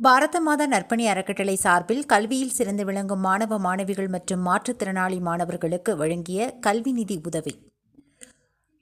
பாரத மாதா நற்பணி அறக்கட்டளை சார்பில் கல்வியில் சிறந்து விளங்கும் மாணவ மாணவிகள் மற்றும் மாற்றுத்திறனாளி மாணவர்களுக்கு வழங்கிய கல்வி நிதி உதவி.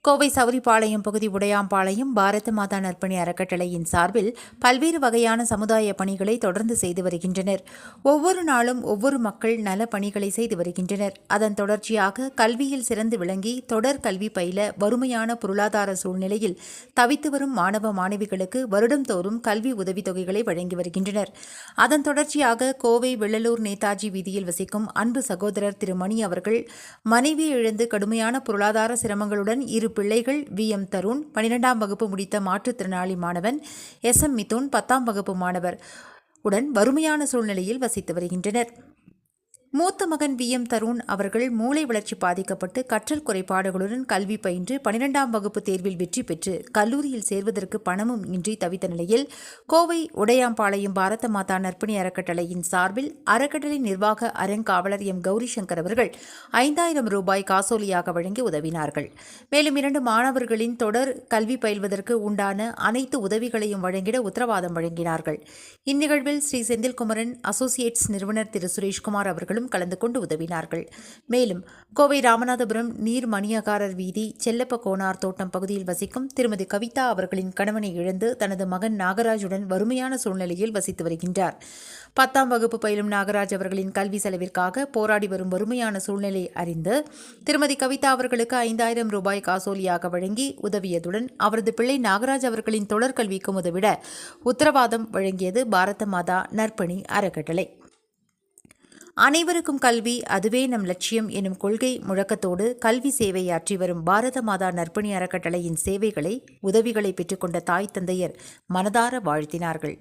கோவை சௌரிபாளையம் பகுதி உடையாம்பாளையம் பாரத மாதா நற்பணி அறக்கட்டளையின் சார்பில் பல்வேறு வகையான சமுதாய பணிகளை தொடர்ந்து செய்து வருகின்றனர். ஒவ்வொரு நாளும் ஒவ்வொரு மக்கள் நல பணிகளை செய்து வருகின்றனர். அதன் தொடர்ச்சியாக கல்வியில் சிறந்து விளங்கி தொடர் கல்வி பயில வறுமையான பொருளாதார சூழ்நிலையில் தவித்து வரும் மாணவ மாணவிகளுக்கு வருடந்தோறும் கல்வி உதவித்தொகைகளை வழங்கி வருகின்றனர். அதன் தொடர்ச்சியாக கோவை வெள்ளலூர் நேதாஜி வீதியில் வசிக்கும் அன்பு சகோதரர் திரு மணி அவர்கள் மனைவி இழந்து கடுமையான பொருளாதார சிரமங்களுடன் இரு பிள்ளைகள் வி. எம். தருண் பனிரெண்டாம் வகுப்பு முடித்த மாற்றுத்திறனாளி மாணவன் எஸ். எம். மிதுன் பத்தாம் வகுப்பு மாணவர் உடன் வறுமையான சூழ்நிலையில் வசித்து வருகின்றனர். மூத்த மகன் வி. எம். தருண் அவர்கள் மூளை வளர்ச்சி பாதிக்கப்பட்டு கற்றல் குறைபாடுகளுடன் கல்வி பயின்று பனிரெண்டாம் வகுப்பு தேர்வில் வெற்றி பெற்று கல்லூரியில் சேர்வதற்கு பணமும் இன்றி தவித்த நிலையில் கோவை உடையாம்பாளையம் பாரத மாதா நற்பணி அறக்கட்டளையின் சார்பில் அறக்கட்டளை நிர்வாக அறங்காவலர் எம். கௌரி சங்கர் அவர்கள் ஐந்தாயிரம் ரூபாய் காசோலியாக வழங்கி உதவினார்கள். மேலும் இரண்டு மாணவர்களின் தொடர் கல்வி பயில்வதற்கு உண்டான அனைத்து உதவிகளையும் வழங்கிட உத்தரவாதம் வழங்கினார்கள். இந்நிகழ்வில் ஸ்ரீ செந்தில்குமரன் அசோசியேட்ஸ் நிறுவனர் திரு. சுரேஷ்குமார் அவர்கள் அவர்களும் கலந்து கொண்டு உதவினார்கள். மேலும் கோவை ராமநாதபுரம் நீர் மணியகாரர் வீதி செல்லப்ப கோனார் தோட்டம் பகுதியில் வசிக்கும் திருமதி கவிதா அவர்களின் கணவனை இழந்து தனது மகன் நாகராஜுடன் வறுமையான சூழ்நிலையில் வசித்து வருகின்றார். பத்தாம் வகுப்பு பயிலும் நாகராஜ் அவர்களின் கல்வி செலவிற்காக போராடி வரும் வறுமையான சூழ்நிலை அறிந்து திருமதி கவிதா அவர்களுக்கு ஐந்தாயிரம் ரூபாய் காசோலியாக வழங்கி உதவியதுடன் அவரது பிள்ளை நாகராஜ் அவர்களின் தொடர் கல்விக்கும் உதவிட உத்தரவாதம் வழங்கியது பாரத மாதா நற்பணி அறக்கட்டளை. அனைவருக்கும் கல்வி அதுவே நம் லட்சியம் எனும் கொள்கை முழக்கத்தோடு கல்வி சேவையாற்றி வரும் பாரத மாதா நற்பணி அறக்கட்டளையின் சேவைகளை உதவிகளை பெற்றுக்கொண்ட தாய் தந்தையர் மனதார வாழ்த்தினார்கள்.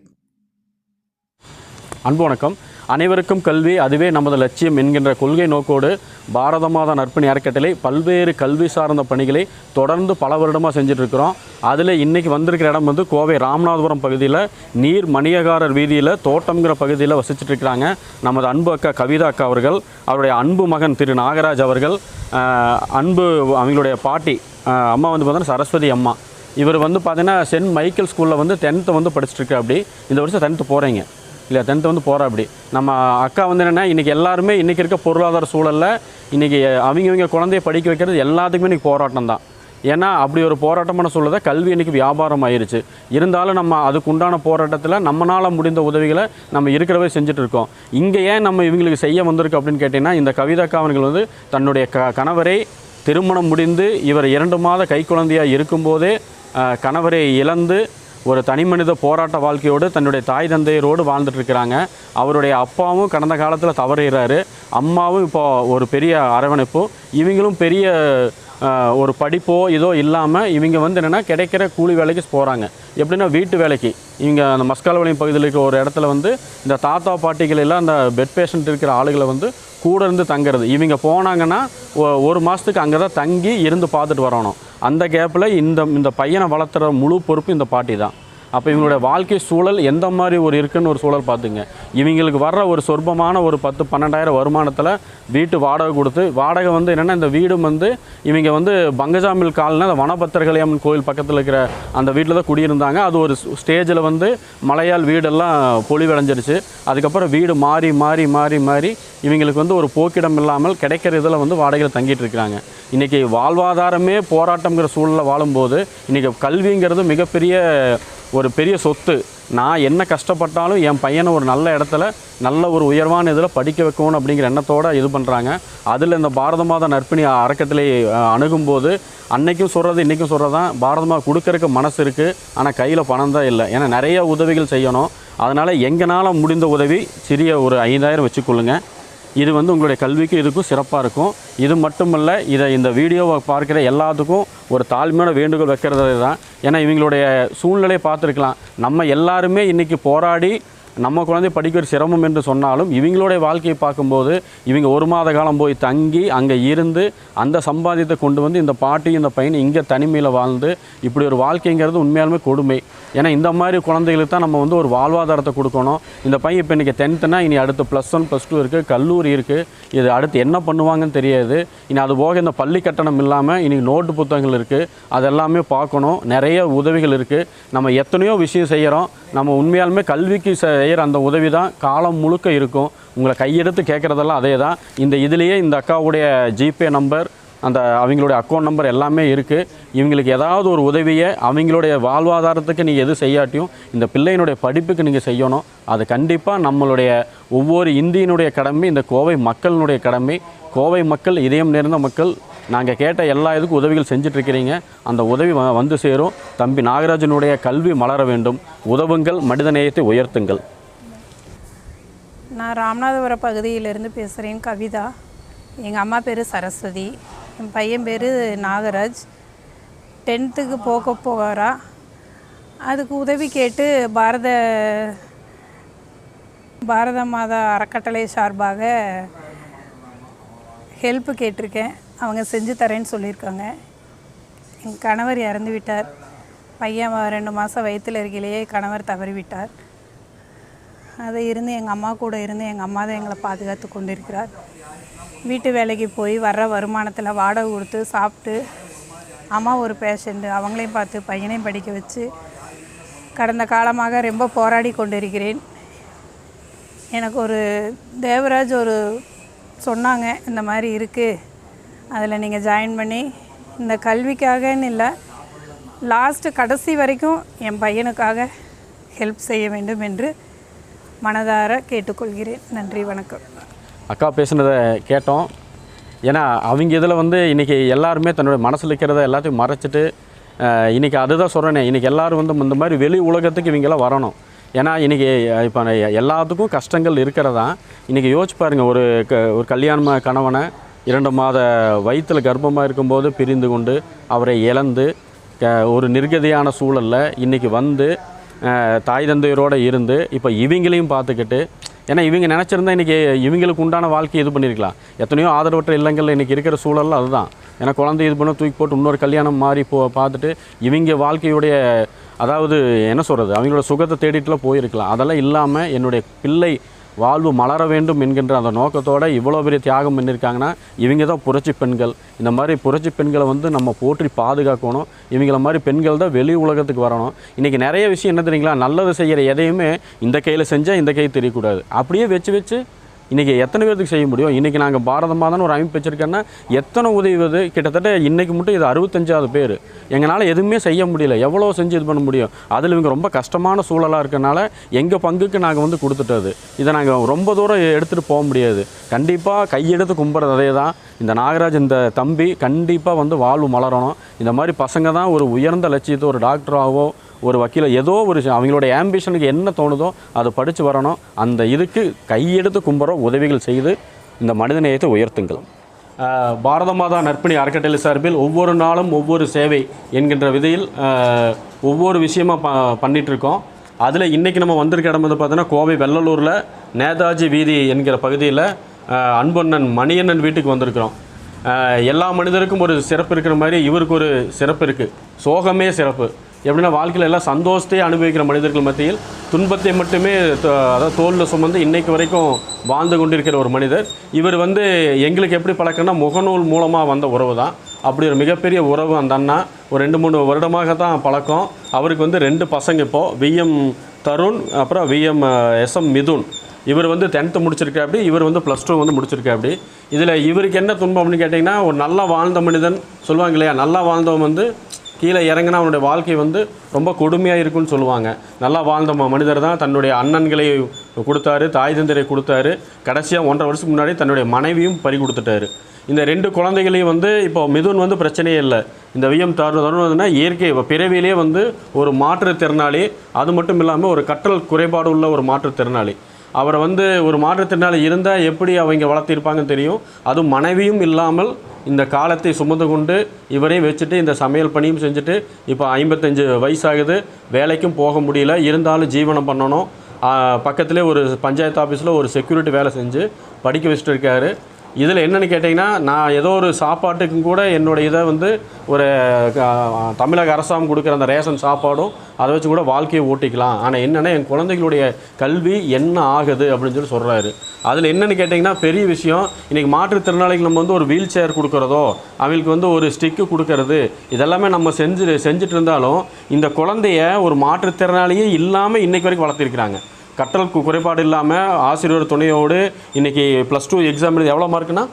அன்பு வணக்கம். அனைவருக்கும் கல்வி அதுவே நமது லட்சியம் என்கின்ற கொள்கை நோக்கோடு பாரத மாதா நற்பணி அறக்கட்டளை பல்வேறு கல்வி சார்ந்த பணிகளை தொடர்ந்து பல வருடமாக செஞ்சிட்ருக்கிறோம். அதில் இன்றைக்கி வந்திருக்கிற இடம் வந்து கோவை ராமநாதபுரம் பகுதியில் நீர் மணியகாரர் வீதியில் தோட்டம்ங்கிற பகுதியில் வசிச்சிட்டுருக்கிறாங்க நமது அன்பு அக்கா கவிதா அக்கா அவர்கள் அவருடைய அன்பு மகன் திரு நாகராஜ் அவர்கள் அன்பு அவங்களுடைய பாட்டி அம்மா வந்து பார்த்தோன்னா சரஸ்வதி அம்மா. இவர் வந்து பார்த்தீங்கன்னா சென்ட் மைக்கேல் ஸ்கூலில் வந்து டென்த்து வந்து படிச்சுட்டு அப்படி இந்த வருஷம் டென்த்து போகிறீங்க இல்லை டென்த்து வந்து போகிறா அப்படி நம்ம அக்கா வந்து என்னென்னா இன்றைக்கி எல்லாருமே இன்றைக்கி இருக்க பொருளாதார சூழலில் இன்றைக்கி அவங்கவங்க குழந்தைய படிக்க வைக்கிறது எல்லாத்துக்குமே இன்றைக்கி போராட்டம் தான். ஏன்னா அப்படி ஒரு போராட்டமான சூழலை கல்வி இன்றைக்கி வியாபாரம் ஆயிடுச்சு இருந்தாலும் நம்ம அதுக்கு உண்டான போராட்டத்தில் நம்மளால் முடிந்த உதவிகளை நம்ம இருக்கிறவே செஞ்சுட்டு இருக்கோம். இங்கே ஏன் நம்ம இவங்களுக்கு செய்ய வந்திருக்கு அப்படின்னு கேட்டிங்கன்னா இந்த கவிதாக்கா அவர்கள் வந்து தன்னுடைய க கணவரை திருமணம் முடிந்து இவர் இரண்டு மாத கைக்குழந்தையாக இருக்கும்போதே கணவரை இழந்து ஒரு தனிமனித போராட்ட வாழ்க்கையோடு தன்னுடைய தாய் தந்தையரோடு வாழ்ந்துட்டுருக்கிறாங்க அவருடைய அப்பாவும் கடந்த காலத்தில் தவறுகிறாரு அம்மாவும் இப்போ ஒரு பெரிய அரவணைப்பு. இவங்களும் பெரிய ஒரு படிப்போ இதோ இல்லாமல் இவங்க வந்து என்னென்னா கிடைக்கிற கூலி வேலைக்கு போகிறாங்க எப்படின்னா வீட்டு வேலைக்கு. இவங்க அந்த மஸ்காலவளையம் பகுதியில் இருக்க ஒரு இடத்துல வந்து இந்த தாத்தா பாட்டிகள் எல்லாம் அந்த பெட் பேஷண்ட் இருக்கிற ஆளுகளை வந்து கூட இருந்து தங்குறது. இவங்க போனாங்கன்னா ஒரு மாதத்துக்கு அங்கே தான் தங்கி இருந்து பார்த்துட்டு வரணும். அந்த கேப்பில் இந்த இந்த பையனை வளர்த்துற முழு பொறுப்பு இந்த பாட்டி தான் அப்போ இவங்களோட வாழ்க்கை சூழல் எந்த மாதிரி ஒரு இருக்குன்னு ஒரு சூழல் பார்த்துங்க. இவங்களுக்கு வர்ற ஒரு சொற்பமான ஒரு பத்து பன்னெண்டாயிரம் வருமானத்தில் வீட்டு வாடகை கொடுத்து வாடகை வந்து என்னென்னா இந்த வீடும் வந்து இவங்க வந்து பங்கஜாமில் கால்னா அந்த வனபத்திரகலையம்மன் கோயில் பக்கத்தில் இருக்கிற அந்த வீட்டில் தான் குடியிருந்தாங்க. அது ஒரு ஸ்டேஜில் வந்து மலையால் வீடெல்லாம் பொலிவடைஞ்சிருச்சு அதுக்கப்புறம் வீடு மாறி மாறி மாறி மாறி இவங்களுக்கு வந்து ஒரு போக்கிடம் இல்லாமல் கிடைக்கிற இதில் வந்து வாடகையில் தங்கிட்டு இருக்கிறாங்க. இன்றைக்கி வாழ்வாதாரமே போராட்டங்கிற சூழலில் வாழும்போது இன்றைக்கி கல்விங்கிறது மிகப்பெரிய ஒரு பெரிய சொத்து. நான் என்ன கஷ்டப்பட்டாலும் என் பையனை ஒரு நல்ல இடத்துல நல்ல ஒரு உயர்வான இதில் படிக்க வைக்கணும் அப்படிங்கிற எண்ணத்தோடு இது பண்ணுறாங்க அதில் இந்த பாரத மாதா நற்பணி அறக்கட்டளை அணுகும்போது அன்னைக்கும் சொல்கிறது இன்றைக்கும் சொல்கிறது தான். பாரதமாக கொடுக்கறக்கு மனசு இருக்குது ஆனால் கையில் பணம் தான் இல்லை. ஏன்னா நிறைய உதவிகள் செய்யணும். அதனால் எங்களால் முடிந்த உதவி சிறிய ஒரு ஐந்தாயிரம் வச்சுக்கொள்ளுங்க. இது வந்து உங்களுடைய கல்விக்கு இதுக்கும் சிறப்பாக இருக்கும். இது மட்டுமல்ல இதை இந்த வீடியோவை பார்க்குற எல்லாத்துக்கும் ஒரு தாழ்மையான வேண்டுகோள் வைக்கிறது தான் ஏன்னா இவங்களுடைய சூழ்நிலையை பார்த்துருக்கலாம். நம்ம எல்லாருமே இன்றைக்கி போராடி நம்ம குழந்தை படிக்கிற சிரமம் என்று சொன்னாலும் இவங்களுடைய வாழ்க்கையை பார்க்கும்போது இவங்க ஒரு மாத காலம் போய் தங்கி அங்கே இருந்து அந்த சம்பாதியத்தை கொண்டு வந்து இந்த பாட்டி இந்த பையன் இங்கே தனிமையில் வாழ்ந்து இப்படி ஒரு வாழ்க்கைங்கிறது உண்மையாலுமே கொடுமை. ஏன்னா இந்த மாதிரி குழந்தைகளுக்கு தான் நம்ம வந்து ஒரு வாழ்வாதாரத்தை கொடுக்கணும். இந்த பையன் இப்போ இன்றைக்கி டென்த்துனா இனி அடுத்து ப்ளஸ் ஒன் ப்ளஸ் டூ இருக்குது கல்லூரி இருக்குது இது அடுத்து என்ன பண்ணுவாங்கன்னு தெரியாது. இனி அது போக இந்த பள்ளி கட்டணம் இல்லாமல் இன்றைக்கி நோட்டு புத்தகங்கள் இருக்குது அதெல்லாமே பார்க்கணும். நிறைய உதவிகள் இருக்குது நம்ம எத்தனையோ விஷயம் செய்கிறோம் நம்ம உண்மையாலுமே கல்விக்கு செய்கிற அந்த உதவி தான் காலம் முழுக்க இருக்கும். உங்களை கையெடுத்து கேட்குறதெல்லாம் அதே தான். இந்த இதுலேயே இந்த அக்காவுடைய ஜிபே நம்பர் அந்த அவங்களுடைய அக்கௌண்ட் நம்பர் எல்லாமே இருக்குது இவங்களுக்கு ஏதாவது ஒரு உதவியை அவங்களுடைய வாழ்வாதாரத்துக்கு நீங்கள் எது செய்யாட்டியும் இந்த பிள்ளையினுடைய படிப்புக்கு நீங்கள் செய்யணும். அது கண்டிப்பாக நம்மளுடைய ஒவ்வொரு இந்தியனுடைய கடமை இந்த கோவை மக்களினுடைய கடமை. கோவை மக்கள் இதயம் நேர்ந்த மக்கள் நாங்கள் கேட்ட எல்லா இதுக்கும் உதவிகள் செஞ்சிட்ருக்கிறீங்க. அந்த உதவி வ- வந்து சேரும். தம்பி நாகராஜனுடைய கல்வி மலர வேண்டும். உதவுங்கள் மனிதநேயத்தை உயர்த்துங்கள். நான் ராமநாதபுரம் பகுதியிலேருந்து பேசுகிறேன் கவிதா. எங்கள் அம்மா பேர் சரஸ்வதி என் பையன் பேர் நாகராஜ். டென்த்துக்கு போக போகிறா அதுக்கு உதவி கேட்டு பாரத பாரத மாதா அறக்கட்டளை சார்பாக ஹெல்ப்பு கேட்டிருக்கேன். அவங்க செஞ்சு தரேன்னு சொல்லியிருக்காங்க. என் கணவர் இறந்து விட்டார். பையன் ரெண்டு மாதம் வயிற்றில் இருக்கையிலேயே கணவர் தவறிவிட்டார் அதை இருந்து எங்கள் அம்மா கூட இருந்து எங்கள் அம்மா தான் எங்களை பாதுகாத்து கொண்டிருக்கிறார். வீட்டு வேலைக்கு போய் வர்ற வருமானத்தில் வாடகை கொடுத்து சாப்பிட்டு அம்மா ஒரு பேஷண்ட்டு அவங்களையும் பார்த்து பையனையும் படிக்க வச்சு கடந்த காலமாக ரொம்ப போராடி கொண்டிருக்கிறேன். எனக்கு ஒரு தேவராஜ் ஒரு சொன்னாங்க இந்த மாதிரி இருக்குது அதில் நீங்கள் ஜாயின் பண்ணி இந்த கல்விக்காகன்னு இல்லை லாஸ்ட்டு கடைசி வரைக்கும் என் பையனுக்காக ஹெல்ப் செய்ய வேண்டும் என்று மனதார கேட்டுக்கொள்கிறேன். நன்றி வணக்கம். அக்கா பேசுனதை கேட்டோம். ஏன்னா அவங்க இதில் வந்து இன்றைக்கி எல்லாருமே தன்னுடைய மனசில் இருக்கிறத எல்லாத்தையும் மறைச்சிட்டு இன்றைக்கி அதுதான் சொல்கிறேனே இன்றைக்கி எல்லாரும் வந்து இந்த மாதிரி வெளி உலகத்துக்கு இவங்கெல்லாம் வரணும். ஏன்னா இன்றைக்கி இப்போ எல்லாத்துக்கும் கஷ்டங்கள் இருக்கிறதா? இன்றைக்கி யோசிச்சு பாருங்கள் ஒரு க ஒரு கல்யாண கணவனை இரண்டு மாத வயிற்றில் கர்ப்பமாக இருக்கும்போது பிரிந்து கொண்டு அவரை இழந்து க ஒரு நிர்கதியான சூழலில் இன்றைக்கி வந்து தாய் தந்தையரோடு இருந்து இப்போ இவங்களையும் பார்த்துக்கிட்டு ஏன்னா இவங்க நினச்சிருந்தா இன்றைக்கி இவங்களுக்கு உண்டான வாழ்க்கையை இது பண்ணியிருக்கலாம் எத்தனையோ ஆதரவற்ற இல்லங்களில் இன்றைக்கி இருக்கிற சூழலில் அதுதான். ஏன்னா குழந்தை இது பண்ண தூக்கி போட்டு இன்னொரு கல்யாணம் மாறி போ பார்த்துட்டு இவங்க வாழ்க்கையுடைய அதாவது என்ன சொல்கிறது அவங்களோட சுகத்தை தேடிட்டுலாம் போயிருக்கலாம். அதெல்லாம் இல்லாமல் என்னுடைய பிள்ளை வாழ்வு மலர வேண்டும் என்கின்ற அந்த நோக்கத்தோடு இவ்வளோ பெரிய தியாகம் பண்ணியிருக்காங்கன்னா இவங்க தான் புரட்சி பெண்கள். இந்த மாதிரி புரட்சி பெண்களை வந்து நம்ம போற்றி பாதுகாக்கணும். இவங்கள மாதிரி பெண்கள் தான் வெளி உலகத்துக்கு வரணும். இன்றைக்கி நிறைய விஷயம் என்ன தெரியுங்களா? நல்லது செய்கிற எதையுமே இந்த கையில் செஞ்சால் இந்த கை தெரியக்கூடாது. அப்படியே வச்சு வச்சு இன்றைக்கி எத்தனை பேருக்கு செய்ய முடியும்? இன்றைக்கி நாங்கள் பாரத மாதான்னு ஒரு அமைப்பு வச்சுருக்கேன்னா எத்தனை உதவுது கிட்டத்தட்ட இன்றைக்கி மட்டும் இது அறுபத்தஞ்சாவது பேர். எங்களால் எதுவுமே செய்ய முடியல. எவ்வளோ செஞ்சு இது பண்ண முடியும்? அதில் இவங்க ரொம்ப கஷ்டமான சூழலாக இருக்கனால எங்கள் பங்குக்கு நாங்கள் வந்து கொடுத்துட்டது. இதை நாங்கள் ரொம்ப தூரம் எடுத்துகிட்டு போக முடியாது. கண்டிப்பாக கையெடுத்து கும்புறது அதே தான் இந்த நாகராஜ் இந்த தம்பி கண்டிப்பாக வந்து வாழ்வு மலரணும். இந்த மாதிரி பசங்க தான் ஒரு உயர்ந்த லட்சியத்தை ஒரு டாக்டராகவோ ஒரு வக்கீல ஏதோ ஒரு அவங்களோட ஆம்பிஷனுக்கு என்ன தோணுதோ அதை படித்து வரணும். அந்த இதுக்கு கையெடுத்து கும்புற உதவிகள் செய்து இந்த மனிதநேயத்தை உயர்த்துங்கள். பாரத மாதா நற்பணி அறக்கட்டளை சார்பில் ஒவ்வொரு நாளும் ஒவ்வொரு சேவை என்கின்ற விதையில் ஒவ்வொரு விஷயமாக ப பண்ணிகிட்ருக்கோம் அதில் இன்றைக்கி நம்ம வந்திருக்க இடம் வந்து பார்த்தோன்னா கோவை வெள்ளலூரில் நேதாஜி வீதி என்கிற பகுதியில் அன்பண்ணன் மணியண்ணன் வீட்டுக்கு வந்திருக்கிறோம். எல்லா மனிதருக்கும் ஒரு சிறப்பு இருக்கிற மாதிரி இவருக்கு ஒரு சிறப்பு இருக்குது சோகமே சிறப்பு. எப்படின்னா வாழ்க்கையில் எல்லாம் சந்தோஷத்தையே அனுபவிக்கிற மனிதர்கள் மத்தியில் துன்பத்தை மட்டுமே அதாவது தோலில் சுமந்து இன்னைக்கு வரைக்கும் வாழ்ந்து கொண்டிருக்கிற ஒரு மனிதர். இவர் வந்து எங்களுக்கு எப்படி பழக்கம்னா முகநூல் மூலமாக வந்த உறவு தான். அப்படி ஒரு மிகப்பெரிய உறவு அந்த அண்ணா ஒரு ரெண்டு மூணு வருடமாக தான் பழக்கம். அவருக்கு வந்து ரெண்டு பசங்க இப்போது விஎம் தருண் அப்புறம் விஎம் எஸ்எம் மிதுன். இவர் வந்து டென்த்து முடிச்சிருக்காப்படி இவர் வந்து ப்ளஸ் டூ வந்து முடிச்சிருக்காப்படி இதில் இவருக்கு என்ன துன்பம் அப்படின்னு கேட்டிங்கன்னா ஒரு நல்லா வாழ்ந்த மனிதன் சொல்லுவாங்க இல்லையா நல்லா வாழ்ந்தவன் வந்து கீழே இறங்கினா அவனுடைய வாழ்க்கை வந்து ரொம்ப கொடுமையாக இருக்குன்னு சொல்லுவாங்க. நல்லா வாழ்ந்த மனிதர் தான் தன்னுடைய அண்ணன்களை கொடுத்தாரு தாய் தந்தரை கொடுத்தாரு. கடைசியாக ஒன்றரை வருஷத்துக்கு முன்னாடி தன்னுடைய மனைவியும் பறி கொடுத்துட்டாரு. இந்த ரெண்டு குழந்தைகளையும் வந்து இப்போ மிதுன் வந்து பிரச்சனையே இல்லை. இந்த விஎம் தருண் தருண் இயற்கை பிறவியிலே வந்து ஒரு மாற்றுத்திறனாளி அது மட்டும் இல்லாமல் ஒரு கற்றல் குறைபாடு உள்ள ஒரு மாற்றுத்திறனாளி அவரை வந்து ஒரு மாற்றுத்திறனாளி இருந்தால் எப்படி அவங்க வளர்த்திருப்பாங்கன்னு தெரியும். அதுவும் மனைவியும் இல்லாமல் இந்த காலத்தை சுமந்து கொண்டு இவரையும் வச்சுட்டு இந்த சமையல் பணியும் செஞ்சுட்டு இப்போ ஐம்பத்தஞ்சு வயசாகுது. வேலைக்கும் போக முடியல. இருந்தாலும் ஜீவனம் பண்ணணும். பக்கத்திலே ஒரு பஞ்சாயத்து ஆஃபீஸில் ஒரு செக்யூரிட்டி வேலை செஞ்சு படிக்க வச்சுட்டு இருக்காரு. இதில் என்னென்னு கேட்டிங்கன்னா நான் ஏதோ ஒரு சாப்பாட்டுக்கும் கூட என்னுடைய இதை வந்து ஒரு தமிழக அரசாங்கம் கொடுக்குற அந்த ரேஷன் சாப்பாடும் அதை வச்சு கூட வாழ்க்கையை ஓட்டிக்கலாம். ஆனால் என்னென்னா என் குழந்தைகளுடைய கல்வி என்ன ஆகுது அப்படின்னு சொல்லி சொல்கிறாரு அதில் என்னென்னு கேட்டிங்கன்னா பெரிய விஷயம் இன்றைக்கி மாற்றுத்திறனாளிகள் நம்ம வந்து ஒரு வீல் சேர் கொடுக்குறதோ அவங்களுக்கு வந்து ஒரு ஸ்டிக்கு கொடுக்கறது இதெல்லாமே நம்ம செஞ்சு செஞ்சுட்டு இருந்தாலும் இந்த குழந்தைய ஒரு மாற்றுத்திறனாளியே இல்லாமல் இன்றைக்கு வரைக்கும் வளர்த்திருக்கிறாங்க. கற்றல் குறைபாடு இல்லாமல் ஆசிரியர் துணையோடு இன்றைக்கி ப்ளஸ் டூ எக்ஸாம் எழுதி எவ்வளோ மார்க்குன்னா?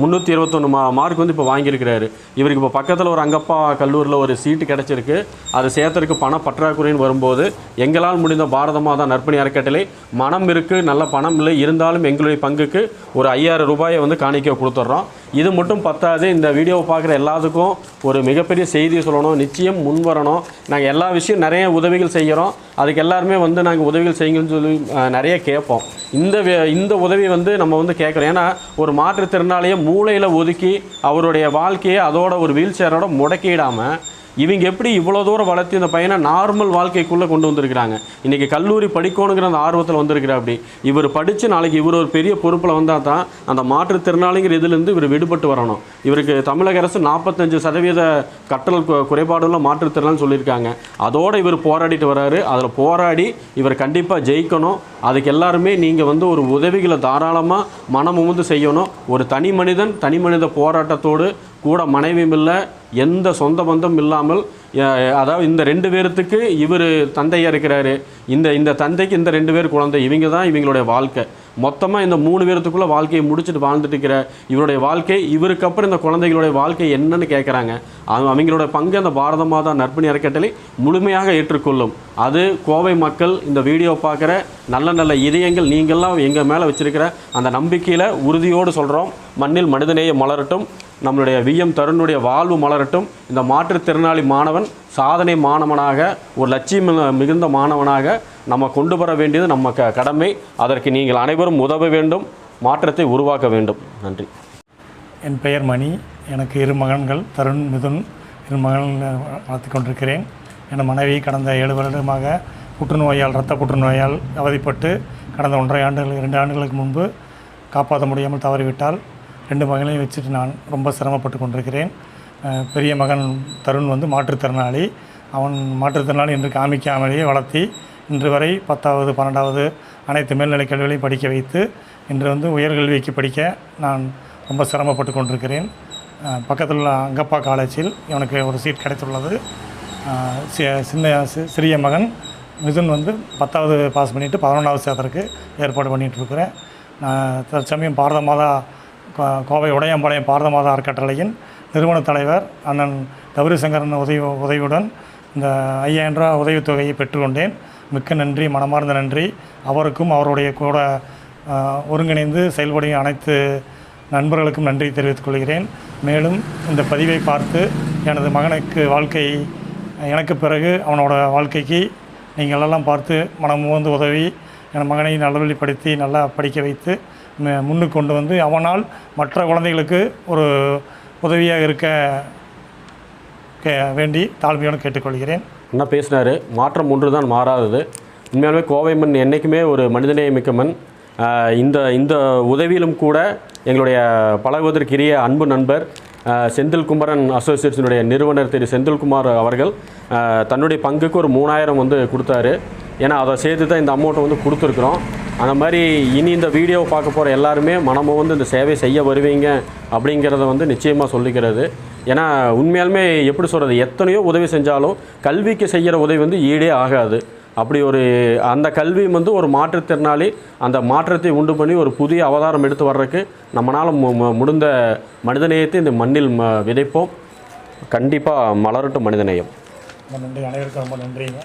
முந்நூற்றி இருபத்தொன்று மா மார்க் வந்து இப்போ வாங்கியிருக்கிறாரு. இவருக்கு இப்போ பக்கத்தில் ஒரு அங்கப்பா கல்லூரியில் ஒரு சீட்டு கிடச்சிருக்கு. அதை சேர்த்தறதுக்கு பண பற்றாக்குறைன்னு வரும்போது எங்களால் முடிந்த பாரத மாதா நற்பணி அறக்கட்டளை. மனம் இருக்குது நல்ல பணம் இல்லை இருந்தாலும் எங்களுடைய பங்குக்கு ஒரு ஐயாயிரம் ரூபாயை வந்து காணிக்க கொடுத்துட்றோம். இது மட்டும் பத்தாது இந்த வீடியோவை பார்க்குற எல்லாத்துக்கும் ஒரு மிகப்பெரிய செய்தியை சொல்லணும். நிச்சயம் முன் வரணும் நாங்கள் எல்லா விஷயம் நிறைய உதவிகள் செய்கிறோம் அதுக்கு எல்லாருமே வந்து நாங்கள் உதவிகள் செய்யுங்கன்னு சொல்லி நிறைய கேட்போம். இந்த வே- இந்த உதவி வந்து நம்ம வந்து கேட்குறோம். ஏன்னா ஒரு மாற்றுத்திறனாளியை மூளையில் ஒதுக்கி அவருடைய வாழ்க்கையை அதோட ஒரு வீல் சேரோட முடக்கிடாமல் இவங்க எப்படி இவ்வளோ தூரம் வளர்த்து இந்த பையனை நார்மல் வாழ்க்கைக்குள்ளே கொண்டு வந்திருக்கிறாங்க? இன்றைக்கி கல்லூரி படிக்கணுங்கிற அந்த ஆர்வத்தில் வந்திருக்கிறா அப்படி. இவர் படித்து நாளைக்கு இவர் ஒரு பெரிய பொறுப்பில் வந்தால் தான் அந்த மாற்றுத்திறனாளிங்கிற இதுலேருந்து இவர் விடுபட்டு வரணும். இவருக்கு தமிழக அரசு நாற்பத்தஞ்சு சதவீத கற்றல் குறைபாடுள்ள மாற்றுத்திறனாலும் சொல்லியிருக்காங்க. அதோடு இவர் போராடிட்டு வராரு. அதில் போராடி இவர் கண்டிப்பாக ஜெயிக்கணும். அதுக்கு எல்லாருமே நீங்கள் வந்து ஒரு உதவிகளை தாராளமாக மனம் செய்யணும். ஒரு தனி மனிதன் தனி மனித போராட்டத்தோடு கூட மனைவியும் இல்லை எந்த சொந்த பந்தம் இல்லாமல் அதாவது இந்த ரெண்டு பேர்த்துக்கு இவர் தந்தையாக இருக்கிறாரு. இந்த இந்த தந்தைக்கு இந்த ரெண்டு பேர் குழந்தை. இவங்க தான் இவங்களுடைய வாழ்க்கை. மொத்தமாக இந்த மூணு பேர்த்துக்குள்ளே வாழ்க்கையை முடிச்சுட்டு வாழ்ந்துட்டு இருக்கிற இவருடைய வாழ்க்கை இவருக்கு அப்புறம் இந்த குழந்தைகளுடைய வாழ்க்கை என்னன்னு கேட்குறாங்க அவங்க அவங்களோட பங்கு அந்த பாரத மாதா நற்பணி அறக்கட்டளை முழுமையாக ஏற்றுக்கொள்ளும். அது கோவை மக்கள் இந்த வீடியோ பார்க்குற நல்ல நல்ல இதயங்கள் நீங்கள்லாம் எங்கள் மேலே வச்சுருக்கிற அந்த நம்பிக்கையில் உறுதியோடு சொல்கிறோம் மண்ணில் மனிதநேயம் மலரட்டும். நம்மளுடைய விஎம் தருணுடைய வாழ்வு மலரட்டும். இந்த மாற்றுத்திறனாளி மாணவன் சாதனை மாணவனாக ஒரு லட்சியம் மிகுந்த மாணவனாக நம்ம கொண்டு வர வேண்டியது நம்ம க கடமை. அதற்கு நீங்கள் அனைவரும் உதவ வேண்டும் மாற்றத்தை உருவாக்க வேண்டும். நன்றி. என் பெயர் மணி. எனக்கு இரு மகன்கள் தருண் மிதுன் இரு மகன்கள் வளர்த்து கொண்டிருக்கிறேன். என் மனைவி கடந்த ஏழு வருடமாக புற்றுநோயால் இரத்த புற்றுநோயால் அவதிப்பட்டு கடந்த ஒன்றரை ஆண்டுகள் இரண்டு ஆண்டுகளுக்கு முன்பு காப்பாற்ற முடியாமல் தவறிவிட்டால் ரெண்டு மகளையும் வச்சுட்டு நான் ரொம்ப சிரமப்பட்டு கொண்டிருக்கிறேன். பெரிய மகன் தருண் வந்து மாற்றுத்திறனாளி. அவன் மாற்றுத்திறனாளி என்று காமிக்காமலேயே வளர்த்தி இன்று வரை பத்தாவது பன்னெண்டாவது அனைத்து மேல்நிலைக் கல்விகளையும் படிக்க வைத்து இன்று வந்து உயர்கல்விக்கு படிக்க நான் ரொம்ப சிரமப்பட்டு கொண்டிருக்கிறேன். பக்கத்தில் உள்ள அங்கப்பா காலேஜில் எனக்கு ஒரு சீட் கிடைத்துள்ளது. சின்ன சிறிய மகன் மிதுன் வந்து பத்தாவது பாஸ் பண்ணிவிட்டு பதினொன்றாவது சேர்த்தறதுக்கு ஏற்பாடு பண்ணிகிட்டு இருக்கிறேன். நான் தற்சமயம் பாரத மாதா கோவை உடையம்பாளையம் பாரத மாதா அறக்கட்டளையின் நிறுவன தலைவர் அண்ணன் கௌரி சங்கரன் உதவி உதவியுடன் இந்த ஐயாயிரம் ரூபா உதவித்தொகையை பெற்றுக்கொண்டேன். மிக்க நன்றி மனமார்ந்த நன்றி. அவருக்கும் அவருடைய கூட ஒருங்கிணைந்து செயல்படும் அனைத்து நண்பர்களுக்கும் நன்றி தெரிவித்துக் கொள்கிறேன். மேலும் இந்த பதிவை பார்த்து எனது மகனுக்கு வாழ்க்கை எனக்கு பிறகு அவனோட வாழ்க்கைக்கு நீங்கள் எல்லாம் பார்த்து மனம் வந்து உதவி என் மகனை நல்வழிப்படுத்தி நல்லா படிக்க வைத்து முன்னுக்கு கொண்டு வந்து அவனால் மற்ற குழந்தைகளுக்கு ஒரு உதவியாக இருக்க கே வேண்டி தாழ்மையோடு கேட்டுக்கொள்கிறேன். என்ன பேசினார். மாற்றம் ஒன்று தான் மாறாதது. உண்மையாலுமே கோவை மண் என்றைக்குமே ஒரு மனிதநேய மிக்க மண் இந்த இந்த உதவியிலும் கூட எங்களுடைய பழகுவதற்கிரிய அன்பு நண்பர் செந்தில் குமரன் அசோசியேஷனுடைய நிறுவனர் திரு செந்தில்குமார் அவர்கள் தன்னுடைய பங்குக்கு ஒரு மூணாயிரம் வந்து கொடுத்தாரு. ஏன்னா அதை சேர்த்து தான் இந்த அமௌண்ட்டை வந்து கொடுத்துருக்குறோம். அந்த மாதிரி இனி இந்த வீடியோவை பார்க்க போகிற எல்லாருமே மனமும் வந்து இந்த சேவை செய்ய வருவீங்க அப்படிங்கிறத வந்து நிச்சயமாக சொல்லிக்கிறது. ஏன்னா உண்மையாலுமே எப்படி சொல்கிறது எத்தனையோ உதவி செஞ்சாலும் கல்விக்கு செய்கிற உதவி வந்து ஈடே ஆகாது. அப்படி ஒரு அந்த கல்வி வந்து ஒரு மாற்றுத்திறனாளி அந்த மாற்றத்தை உண்டு பண்ணி ஒரு புதிய அவதாரம் எடுத்து வர்றதுக்கு நம்மளால் மு முடிந்த மனிதநேயத்தை இந்த மண்ணில் ம விதைப்போம். கண்டிப்பாக மலரட்டும் மனிதநேயம். நன்றி அனைவருக்கும் ரொம்ப நன்றிங்க.